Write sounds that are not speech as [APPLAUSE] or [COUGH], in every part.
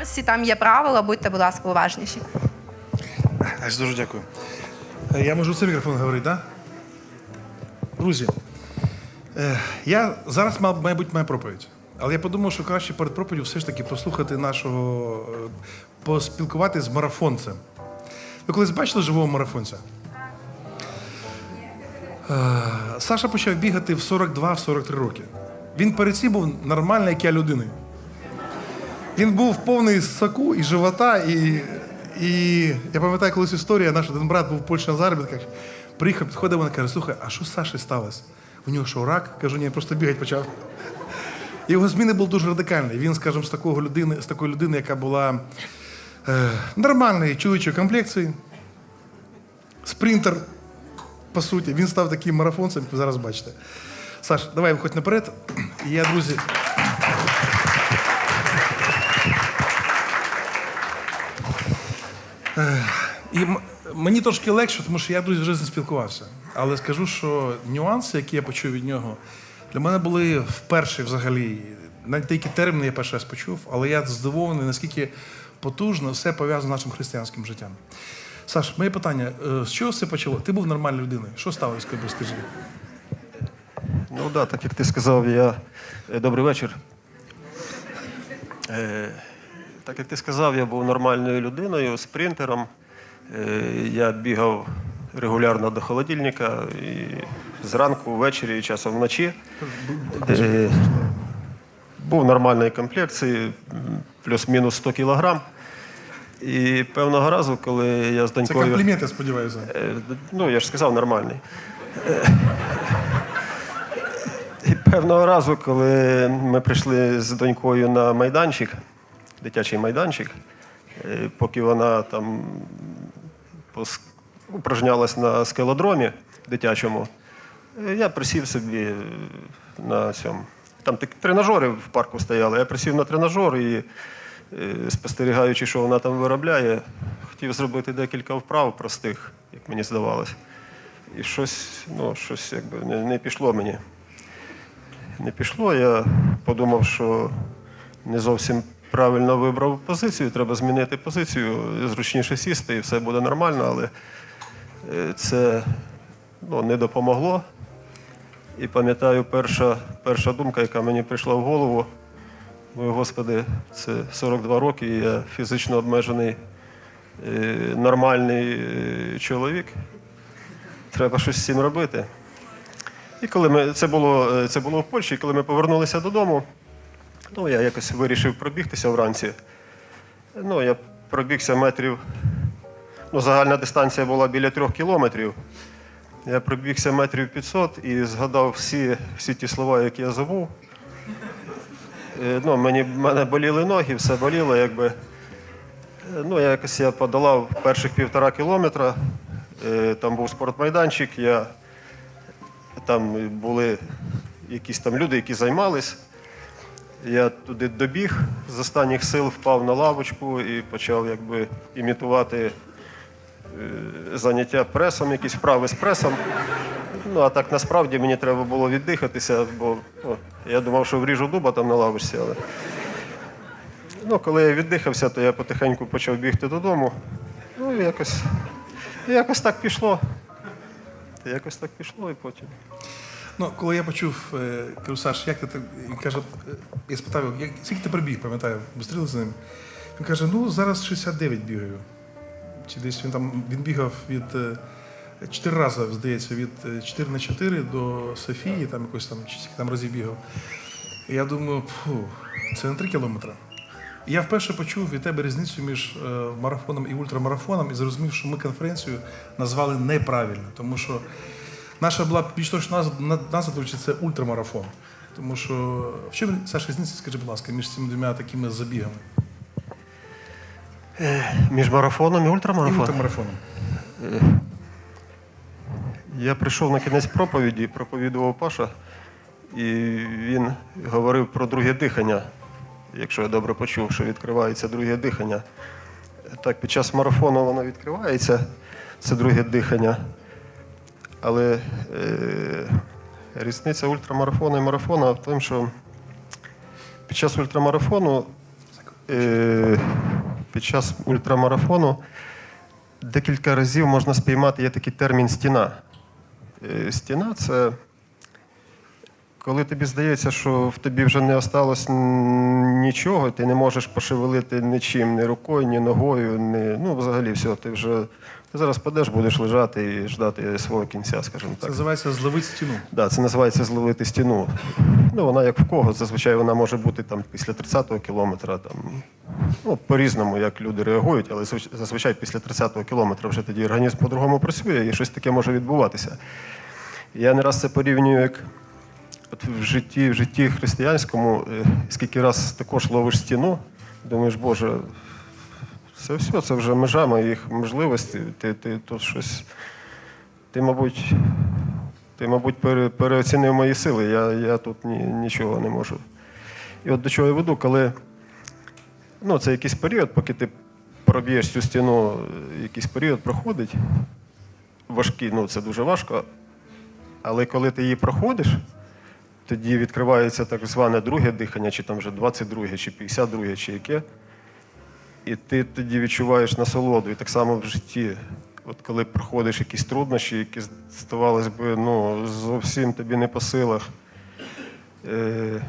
Морсі там є правила, будьте, будь ласка, уважніші. Аж дуже дякую. Е, Я можу це мікрофон говорити, так? Да? Друзі, е, я зараз, мабуть, моя проповідь. Але я подумав, що краще перед проповіддю все ж таки послухати нашого, е, поспілкуватися з марафонцем. Ви колись бачили живого марафонця? Саша почав бігати в 42-43 роки. Він перед цим був нормальний, як я людини. Він був повний соку і живота, і, і я пам'ятаю колись історія, наш один брат був в Польщі на заробітках, приїхав, підходив вона каже, слухай, а що з Саші сталося? У нього що, рак? Кажу, ні, просто бігати почав. [LAUGHS] Його зміни були дуже радикальні. Він, скажімо, з такого людини, з такої людини, яка була е, нормальної чоловічої комплекції, спринтер, по суті, він став таким марафонцем, як ви зараз бачите. Саш, давай виходь наперед. І я, друзі. І мені трошки легше, тому що я друзі вже з ним спілкувався. Але скажу, що нюанси, які я почув від нього, для мене були вперше взагалі. Навіть деякі терміни я перший раз почув, але я здивований, наскільки потужно все пов'язано з нашим християнським життям. Саш, моє питання: е, з чого все почало? Ти був нормальною людиною. Що сталося, скажи? Ну так, да, так як ти сказав, я. Е, Добрий вечір. Так як ти сказав, я був нормальною людиною, спринтером. Е, Я бігав регулярно до холодильника і зранку, ввечері і часом вночі. Е, Був нормальної комплекції, плюс-мінус 100 кілограм. І певного разу, коли я з донькою. комплімент, я сподіваюся. Е, Ну, я ж сказав, нормальний. І певного разу, коли ми прийшли з донькою на майданчик, дитячий майданчик, е, поки вона там упражнялась на скелодромі дитячому, е, я присів собі на цьому. Там такі тренажери в парку стояли. Я присів на тренажер і, е, спостерігаючи, що вона там виробляє, хотів зробити декілька вправ простих, як мені здавалось. І щось, ну, щось якби не, не пішло мені. Не пішло. Я подумав, що не зовсім правильно вибрав позицію, треба змінити позицію, зручніше сісти, і все буде нормально, але е, це ну, не допомогло. І пам'ятаю, перша, перша думка, яка мені прийшла в голову, ой, Господи, це 42 роки, і я фізично обмежений е, нормальний е, чоловік. Треба щось з цим робити. І коли ми, це було, це було в Польщі, і коли ми повернулися додому, ну, я якось вирішив пробігтися вранці. Ну, я пробігся метрів. Ну, загальна дистанція була біля трьох кілометрів. Я пробігся метрів 500 і згадав всі, всі ті слова, які я забув. Е, Ну, мені, мене боліли ноги, все боліло, якби. Е, Ну, я якось я подолав перших півтора кілометра. Е, Там був спортмайданчик, я, там були якісь там люди, які займались. Я туди добіг, з останніх сил впав на лавочку і почав якби імітувати е, заняття пресом, якісь вправи з пресом. Ну, а так насправді мені треба було віддихатися, бо ну, я думав, що вріжу дуба там на лавочці, але. Ну, коли я віддихався, то я потихеньку почав бігти додому. Ну, і якось, і якось так пішло. Якось так пішло і потім. Ну, коли я почув, е, кажу, Саш, як ти так? Він каже, е, я спитав, як, скільки ти пробіг, пам'ятаю, зустріли з ним. Він каже, ну зараз 69 бігаю. Чи десь він там він бігав від е, чотири рази, здається, від е, 4 на 4 до Софії, там якось там, чи там разів бігав. І я думаю, фу, це не 3 кілометри. І я вперше почув від тебе різницю між марафоном і ультрамарафоном і зрозумів, що ми конференцію назвали неправильно, тому що наша була більш точна назва, це ультрамарафон. Тому що в чому Саша різниця, скажи, будь ласка, між цими двома такими забігами Між марафоном і і ультрамарафоном. ультрамарафоном? Я прийшов на кінець проповіді, проповідував Паша, і він говорив про друге дихання. Якщо я добре почув, що відкривається друге дихання. Так, під час марафону воно відкривається, це друге дихання. Але е, різниця ультрамарафону і марафону в тому, що під час ультрамарафону е, під час ультрамарафону декілька разів можна спіймати, є такий термін стіна. Е, Стіна це коли тобі здається, що в тобі вже не осталось нічого, ти не можеш пошевелити нічим, ні рукою, ні ногою, ні, ну взагалі все, ти вже ти зараз падеш, будеш лежати і ждати свого кінця, скажімо так. Це називається зловити стіну. Да, це називається зловити стіну. Ну, вона як в кого. Зазвичай вона може бути там після 30-го кілометра. Там, ну, по-різному, як люди реагують, але зазвичай після 30-го кілометра вже тоді організм по-другому працює і щось таке може відбуватися. Я не раз це порівнюю, як от в житті, в житті християнському, е, скільки раз також ловиш стіну, думаєш, Боже, це все, це вже межа моїх можливостей. Ти, ти тут щось. Ти, мабуть, ти, мабуть, пере, переоцінив мої сили. Я, я тут ні, нічого не можу. І от до чого я веду, коли ну, це якийсь період, поки ти проб'єш цю стіну, якийсь період проходить. Важкий, ну це дуже важко. Але коли ти її проходиш, тоді відкривається так зване друге дихання, чи там вже 22, чи 52, чи яке. І ти тоді відчуваєш насолоду. І так само в житті. От коли проходиш якісь труднощі, які здавалось би, ну, зовсім тобі не по силах. Е,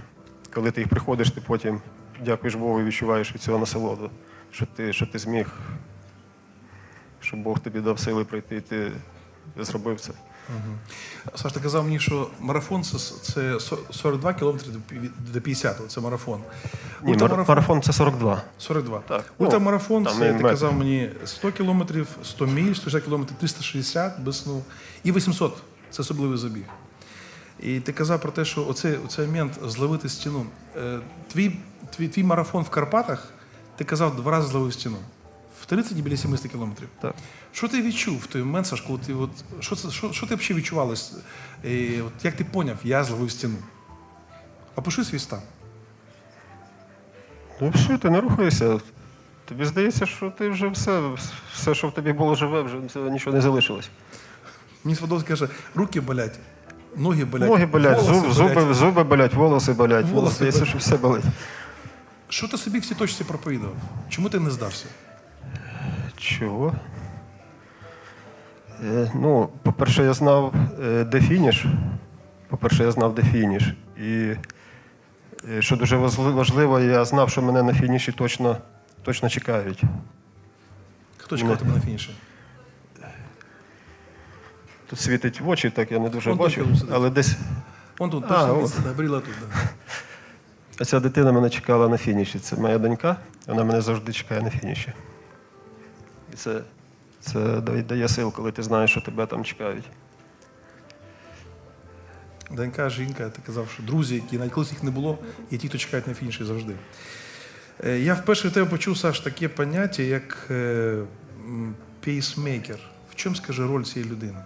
коли ти їх приходиш, ти потім дякуєш Богу і відчуваєш від цього насолоду, що ти, що ти зміг, що Бог тобі дав сили пройти, і ти зробив це. Саш, ти казав мені, що марафон це, це 42 кілометри до 50, це марафон. Ні, мар- марафон це 42. 42. Так. Ультрамарафон Ну, це, ти казав мені 100 кілометрів, 100 миль, 160 кілометрів, 360 без сну. І 800 це особливий забіг. І ти казав про те, що оцей, оцей момент зловити стіну. Е, Твій, твій, твій марафон в Карпатах, ти казав, два рази зловив стіну. В 30 біля 70 кілометрів. Так. Що ти відчув в той момент, Саш, коли ти от, що, це, що, що ти взагалі відчувалось? І, от, як ти поняв, я зловив стіну? Опиши свій стан. Ну все, ти не рухаєшся. Тобі здається, що ти вже все, все, що в тобі було живе, вже нічого не залишилось. Мені сподобалось, каже, руки болять, ноги болять, Ноги болять, зуб, болять. зуби, зуби болять, волоси болять. Волоси здається, що все болить. Що ти собі в цій точці проповідав? Чому ти не здався? Чого? Е, ну, по-перше, я знав, е, де фініш. По-перше, я знав, де фініш. І е, що дуже важливо, я знав, що мене на фініші точно, точно чекають. Хто чекав тебе на фініші? Тут світить в очі, так я не дуже Вон той бачу, сидить. але десь Вон тут, А, точно, місце, Габріла тут. Да. [LAUGHS] ця дитина мене чекала на фініші. Це моя донька, вона мене завжди чекає на фініші. І це, це дає- сил, коли ти знаєш, що тебе там чекають. Донька, жінка, ти казав, що друзі, які навіть колись їх не було, є ті, хто чекають на фініші завжди. Е, Я вперше від тебе почув, Саш, таке поняття, як е, пейсмейкер. В чому, скажи, роль цієї людини?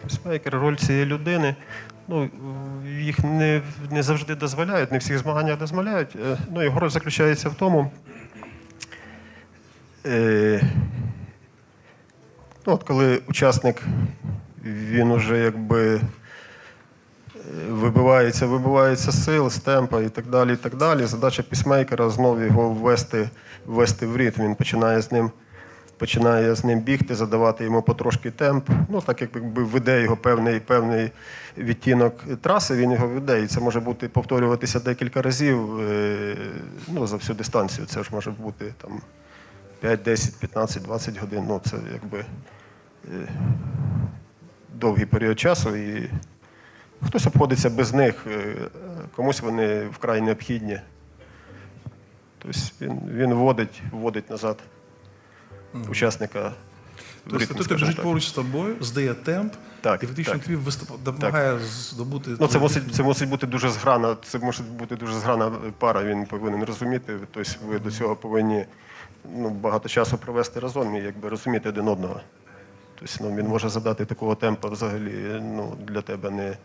Пейсмейкер, роль цієї людини. Ну, їх не, не завжди дозволяють, не в всіх змаганнях дозволяють. Е, Ну, його роль заключається в тому. Е, ну, от коли учасник він уже якби е, вибивається, вибивається сил, з темпа і так далі. і так далі. Задача пісмейкера знову його ввести, ввести в ритм. Він починає з ним починає з ним бігти, задавати йому потрошки темп. Ну, так як якби веде його певний, певний відтінок траси, він його веде. І це може бути повторюватися декілька разів е, ну, за всю дистанцію. Це ж може бути там 5, 10, 15, 20 годин. Ну, це якби е, довгий період часу. І хтось обходиться без них, е, комусь вони вкрай необхідні. Тобто він, він вводить, вводить назад учасника. Тобто скажімо біжить так. поруч з тобою, здає темп, Так, і фактично так. тобі виступ, допомагає здобути. Ну, це мусить, це мусить бути дуже зграна, це може бути дуже зграна пара, він повинен розуміти. Тобто ви до цього повинні ну, багато часу провести разом і якби розуміти один одного. Тобто ну, він може задати такого темпу взагалі ну, для тебе не,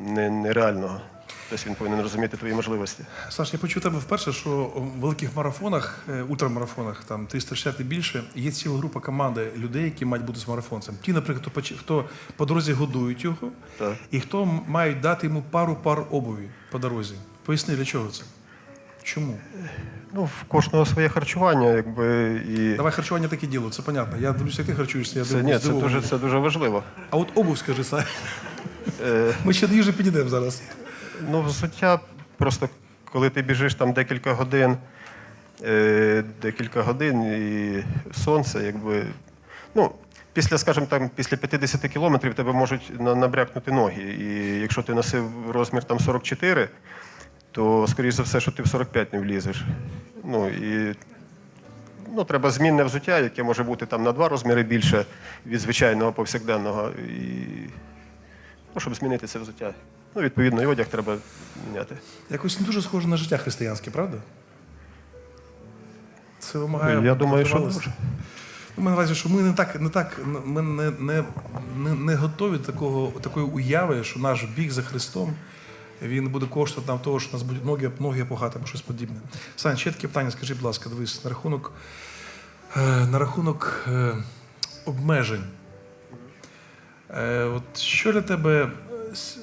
не, нереального. Тобто він повинен розуміти твої можливості. Саш, я почув тебе вперше, що в великих марафонах, е, ультрамарафонах, там 360 і більше, є ціла група команди людей, які мають бути з марафонцем. Ті, наприклад, хто, хто по дорозі годують його, Так. і хто мають дати йому пару пар обуві по дорозі. Поясни, для чого це? Чому? Ну, в кожного своє харчування, якби і. Давай харчування таке діло, це понятно. Я дивлюся, як ти харчуєшся, я Це, ні, це дуже, це дуже важливо. А от обув скажи, Сань. Е, Ми ще до їжі підійдемо зараз. Ну, взуття просто коли ти біжиш там декілька годин, е, декілька годин і сонце, якби. Ну, після, скажімо так, після 50 кілометрів тебе можуть на- набрякнути ноги. І якщо ти носив розмір там 44, то, скоріш за все, що ти в 45 не влізеш. Ну, і ну, треба змінне взуття, яке може бути там на два розміри більше від звичайного повсякденного. І, ну, щоб змінити це взуття. Ну, відповідно, і одяг треба міняти. Якось не дуже схоже на життя християнське, правда? Це вимагає. Я думаю, що витривалості. Ну, маю на увазі, що ми не так, не так, ми не, не, не, не готові до такого, такої уяви, що наш біг за Христом він буде коштувати нам того, що нас будуть ноги, ноги погати або щось подібне. Сань, ще таке питання, скажи, будь ласка, дивись, на рахунок, е, на рахунок е, обмежень. Е, от що для тебе,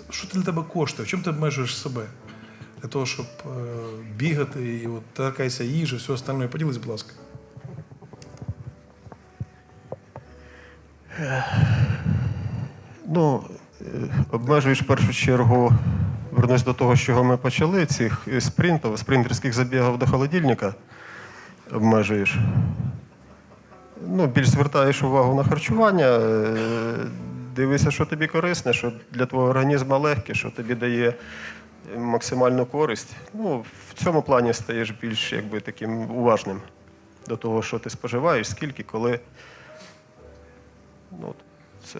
що для тебе коштує? В чому ти обмежуєш себе? Для того, щоб е, бігати і от торкайся їжі, все остальне. Поділись, будь ласка. Ну, е, обмежуєш в першу чергу, вернусь до того, з чого ми почали, цих е, спринтів, спринтерських забігів до холодильника обмежуєш. Ну, більш звертаєш увагу на харчування, е, дивися, що тобі корисне, що для твого організму легке, що тобі дає е, максимальну користь. Ну, в цьому плані стаєш більш якби, таким уважним до того, що ти споживаєш, скільки, коли. Ну, це.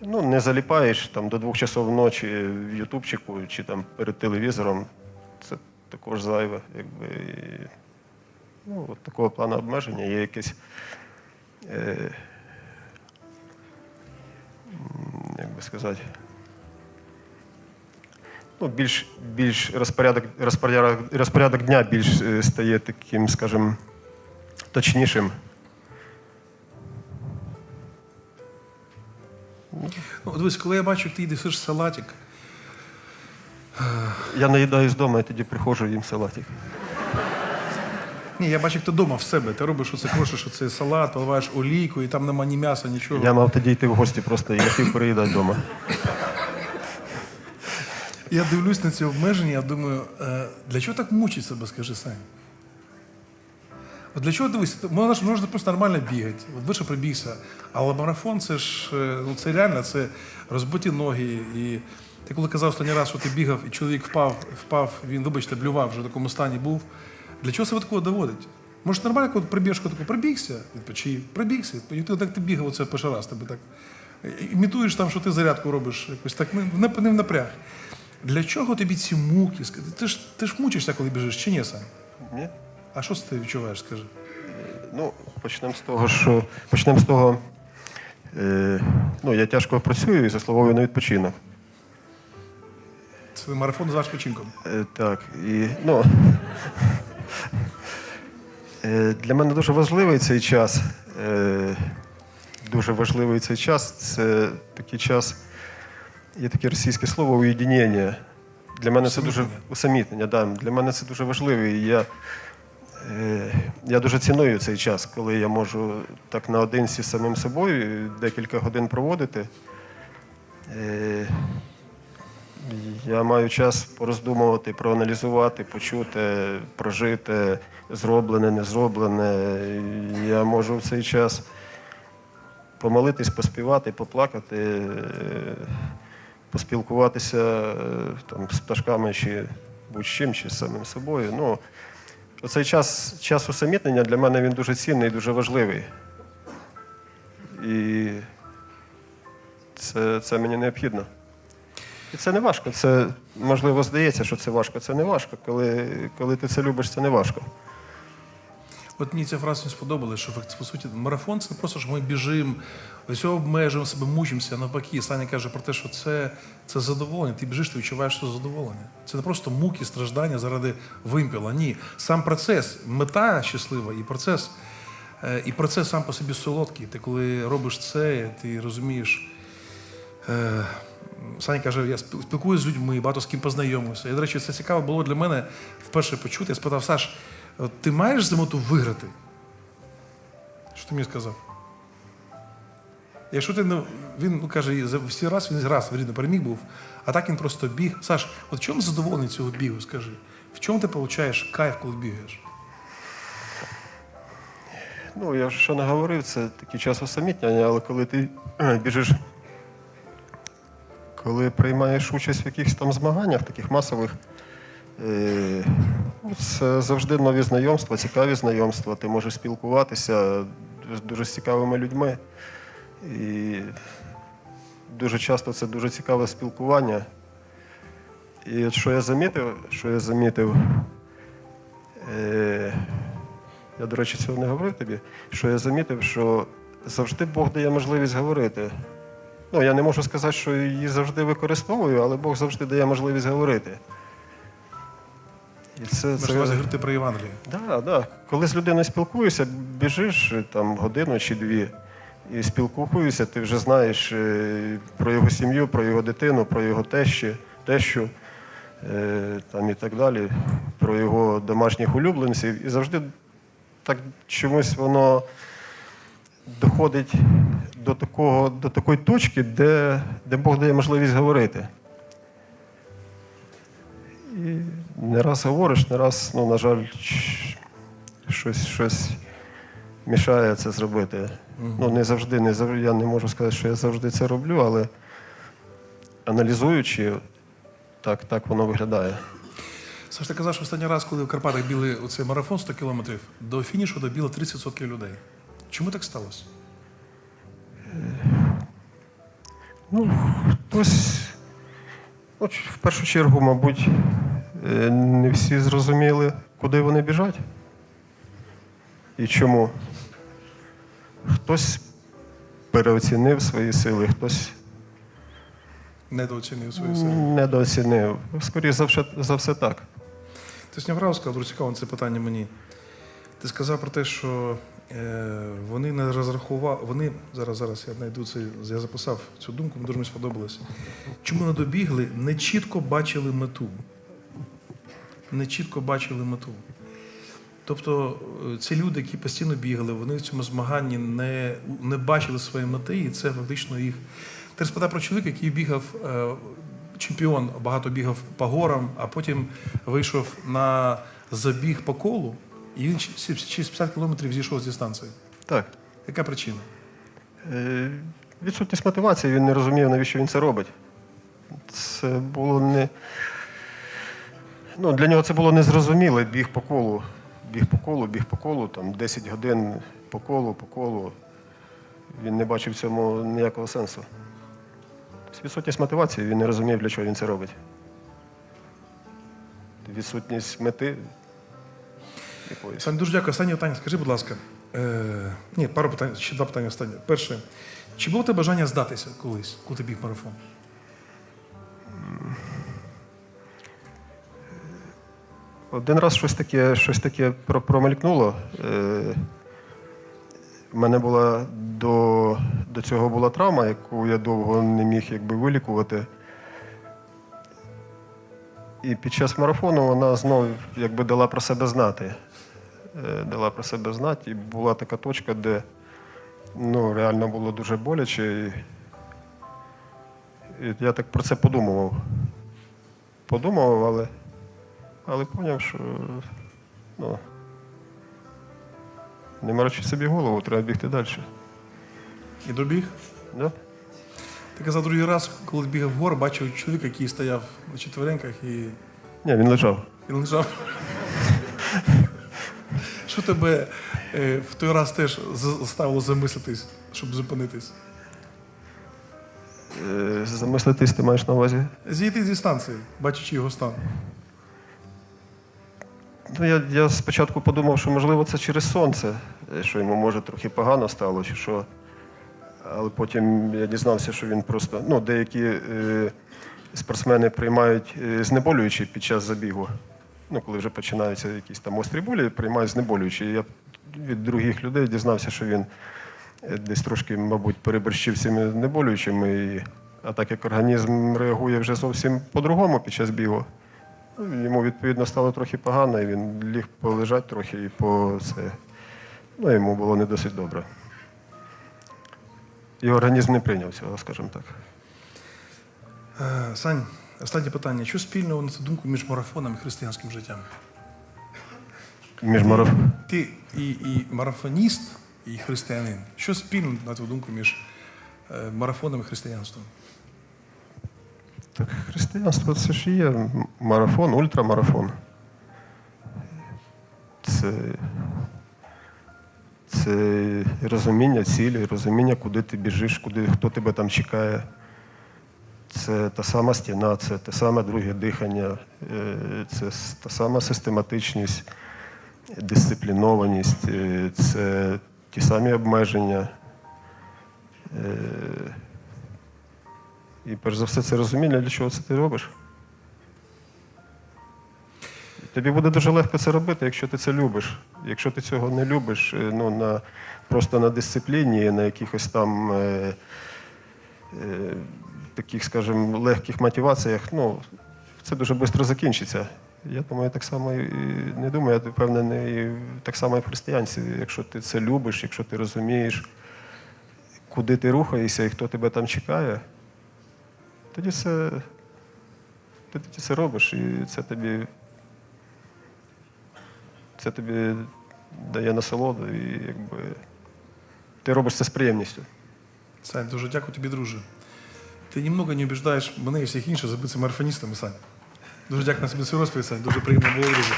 Ну, не заліпаєш там до двох часов ночі в Ютубчику чи там перед телевізором. Це також зайве. Якби. І, ну, от такого плану обмеження є якесь. Е, як би сказати. Ну, більш, більш розпорядок, розпорядок, розпорядок дня більш е, стає таким, скажімо, точнішим. Ну, дивись, коли я бачу, ти їдеш салатик, Я наїдаюсь вдома, і тоді приходжу їм салатик. Ні, я бачу, як ти вдома в себе. Ти робиш оце, крошиш оцей салат, поливаєш олійку, і там нема ні м'яса, нічого. Я мав тоді йти в гості просто і я хотів переїдати вдома. Я дивлюсь на ці обмеження, я думаю, е, для чого так мучить себе, скажи Сань? От для чого дивись, ти- можна, ж- можна просто нормально бігати, от вище прибігся. Але марафон це ж е, ну це реально, це розбиті ноги. І ти коли казав останній раз, що ти бігав, і чоловік впав, впав, він, вибачте, блював, вже в такому стані був. Для чого себе такого доводить? Може, нормально, коли прибіжку таку пробігся, відпочив, пробігся, і ти так ти бігав оце перший раз, тебе так. е, Імітуєш там, що ти зарядку робиш, якось так не, не, в напряг. Для чого тобі ці муки? Ти ж, ти ж мучишся, коли біжиш, чи ні, Сань? Ні? А що ти відчуваєш, скажи? Ну, почнемо з того, що почнемо з того. Е, ну, я тяжко працюю і заслуговую на відпочинок. Це марафон за починком. Е, так, і ну. Е, для мене дуже важливий цей час. Е, дуже важливий цей час. Це такий час, є таке російське слово уєдинення. Для мене це дуже Усамітнення. Да. Для мене це дуже важливо. І я, е, я дуже ціную цей час, коли я можу так наодинці з самим собою декілька годин проводити. Я маю час пороздумувати, проаналізувати, почути, прожити, зроблене, не зроблене. Я можу в цей час помолитись, поспівати, поплакати, е, поспілкуватися е, там, з пташками чи будь-чим, чи з самим собою. Ну, оцей час, час усамітнення для мене він дуже цінний і дуже важливий. І це, це мені необхідно. І це не важко. Це можливо здається, що це важко. Це не важко. Коли, коли ти це любиш, це не важко. От мені ця фраза не сподобалась, що по суті марафон це не просто, що ми біжимо, ось обмежуємо себе, мучимося. Навпаки, Саня каже про те, що це, це задоволення. Ти біжиш, ти відчуваєш це задоволення. Це не просто муки, страждання заради вимпіла. Ні. Сам процес, мета щаслива, і процес, е, і процес сам по собі солодкий. Ти коли робиш це, ти розумієш. Саня каже, я спіл- спілкуюся з людьми, багато з ким познайомився. І, до речі, це цікаво було для мене вперше почути. Я спитав, Саш, ти маєш за мету виграти? Що ти мені сказав? Якщо ти не він ну, каже, за всі раз він раз рідно переміг був, а так він просто біг. Саш, от в чому задоволення цього бігу? Скажи? В чому ти отримуєш кайф, коли бігаєш? Ну, я ж що не говорив, це такий час але коли ти е, біжиш, коли приймаєш участь в якихось там змаганнях, таких масових, е, ну, це завжди нові знайомства, цікаві знайомства. Ти можеш спілкуватися з дуже цікавими людьми. І дуже часто це дуже цікаве спілкування. І от що я замітив, що я замітив, е, я, до речі, цього не говорив тобі, що я замітив, що завжди Бог дає можливість говорити. Ну, я не можу сказати, що її завжди використовую, але Бог завжди дає можливість говорити. І це, Можна вас говорити про Євангеліє. Да, да. Коли з людиною спілкуєшся, біжиш там годину чи дві і спілкуєшся, ти вже знаєш е, про його сім'ю, про його дитину, про його тещі, тещу е, там і так далі, про його домашніх улюбленців. І завжди так чомусь воно доходить до, такого, до такої точки, де, де Бог дає можливість говорити. І не раз говориш, не раз, ну, на жаль, щось, щось мішає це зробити. Ну, не завжди, не завжди, я не можу сказати, що я завжди це роблю, але аналізуючи, так, так воно виглядає. Саш, ти казав, що останній раз, коли в Карпатах біли оцей марафон 100 кілометрів, до фінішу добіло 30% людей. Чому так сталося? Ну, хтось, ч- в першу чергу, мабуть, е, не всі зрозуміли, куди вони біжать і чому. Хтось переоцінив свої сили, хтось Недооцінив свої сили. недооцінив. Скоріше за все, за все так. Ти сняв фразу, сказав, дуже цікаво це питання мені. Ти сказав про те, що е, вони не розрахували, вони зараз, зараз я знайду це, я записав цю думку, мені дуже мені сподобалося. Чому не добігли, не чітко бачили мету. Не чітко бачили мету. Тобто е, ці люди, які постійно бігали, вони в цьому змаганні не, не бачили своєї мети, і це фактично їх. Ти спитав про чоловіка, який бігав, е, чемпіон, багато бігав по горам, а потім вийшов на забіг по колу, і він через 50 кілометрів зійшов з дистанції. Так. Яка причина? Е, Відсутність мотивації, він не розумів, навіщо він це робить. Це було не. Ну, для нього це було незрозуміле. Біг по колу, біг по колу, біг по колу, там 10 годин по колу, по колу. Він не бачив в цьому ніякого сенсу. Тобто Відсутність мотивації, він не розумів, для чого він це робить. Відсутність мети якоїсь. Сань, дуже дякую. Останнє питання. Скажи, будь ласка. Е, ні, пару питань, ще два питання останнє. Перше, чи було у тебе бажання здатися колись, коли ти біг марафон? Один раз щось таке, щось таке промелькнуло. Е, У мене була до, до цього була травма, яку я довго не міг якби, вилікувати. І під час марафону вона знов якби дала про себе знати. Е, Дала про себе знати. І була така точка, де ну, реально було дуже боляче. І, і я так про це подумував. Подумував, але але поняв, що ну, не морочи собі голову, треба бігти далі. І добіг? Да? Ти казав другий раз, коли бігав в гор, бачив чоловіка, який стояв на четвереньках і Ні, він лежав. він лежав. Тебе е, в той раз теж заставило замислитись, щоб зупинитись? Е, Замислитись ти маєш на увазі? Зійти з дистанції, бачачи його стан. Ну, я, я спочатку подумав, що можливо це через сонце, е, що йому може трохи погано стало, чи що. Але потім я дізнався, що він просто. Ну, деякі е, спортсмени приймають е, знеболюючі під час забігу. Ну, коли вже починаються якісь там острі болі, приймають знеболюючі. Я від других людей дізнався, що він е, десь трошки, мабуть, переборщив цими знеболюючими і А так як організм реагує вже зовсім по-другому під час бігу, йому відповідно стало трохи погано, і він ліг полежати трохи і по це. Ну, йому було не досить добре. Його організм не прийняв цього, скажімо так. Е, Сань, останнє питання. Що спільного на цю думку між марафоном і християнським життям? Між мараф... Ти і, і марафоніст, і християнин. Що спільно, на твою думку, між е, марафоном і християнством? Так, християнство це ж є марафон, ультрамарафон. Це, це розуміння цілі, розуміння, куди ти біжиш, куди, хто тебе там чекає. Це та сама стіна, це те саме друге дихання, е, це та сама систематичність, дисциплінованість, е, це ті самі обмеження. Е, і перш за все, це розуміння, для чого це ти робиш. Тобі буде дуже легко це робити, якщо ти це любиш. Якщо ти цього не любиш, ну, на, просто на дисципліні, на якихось там таких, скажімо, легких мотиваціях, ну, це дуже швидко закінчиться. Я думаю, так само і не думаю, я впевнений, так само і в християнстві. Якщо ти це любиш, якщо ти розумієш, куди ти рухаєшся і хто тебе там чекає, тоді це, тоді це робиш, і це тобі, це тобі дає насолоду, і якби ти робиш це з приємністю. Сань, дуже дякую тобі, друже. Ти німного не убіждаєш мене і всіх інших забитися марафоністами, Сань. Дуже дякую на собі свій розповідь, Сань. Дуже приємно було, друже.